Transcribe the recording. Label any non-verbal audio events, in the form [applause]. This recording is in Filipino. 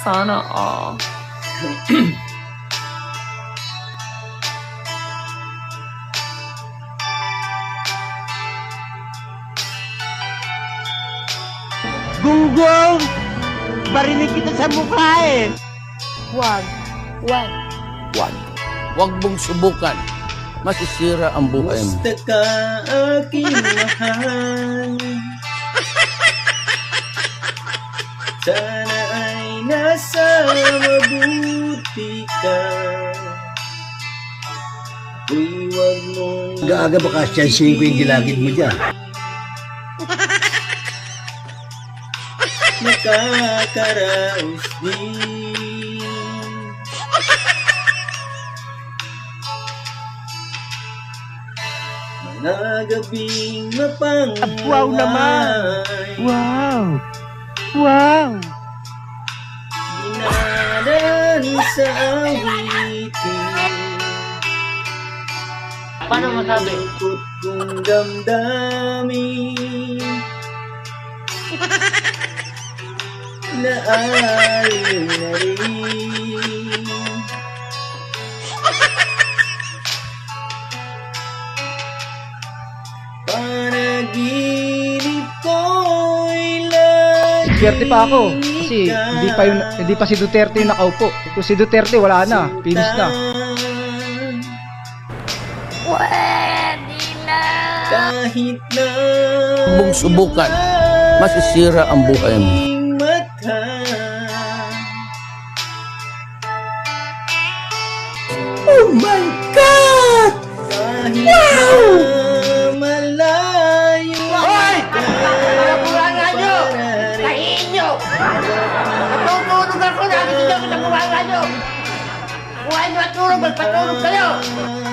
Sana all. [clears throat] Gunggong! Barinig kita sa mukha eh! Wag. Wag. Huwag. Huwag mong subukan. Masisira ang buhay mo. Basta ka aking mahal [laughs] Sana nasa mabuti ka Uy, wag mong Gaaga baka siyansin ko yung gilagid mo dyan. [laughs] nakakaraos din Mga gabing mapang Wow naman! Wow! Wow! Sa awitin. Paano masabi? Lungkot kong damdamin. [laughs] Na ayaw na rin Panaginip ko'y laging Duterte pa ako kasi hindi pa yun, hindi pa si Duterte yung nakaupo. Kung si Duterte wala na, finish na. Pwede na. Kahit na mong subukan. Masisira ang buhay mo. Oh my God! Kahit na! Gusto nyo nakulangan nyo! Kuhain nyo at tulog! Magpatulog kayo!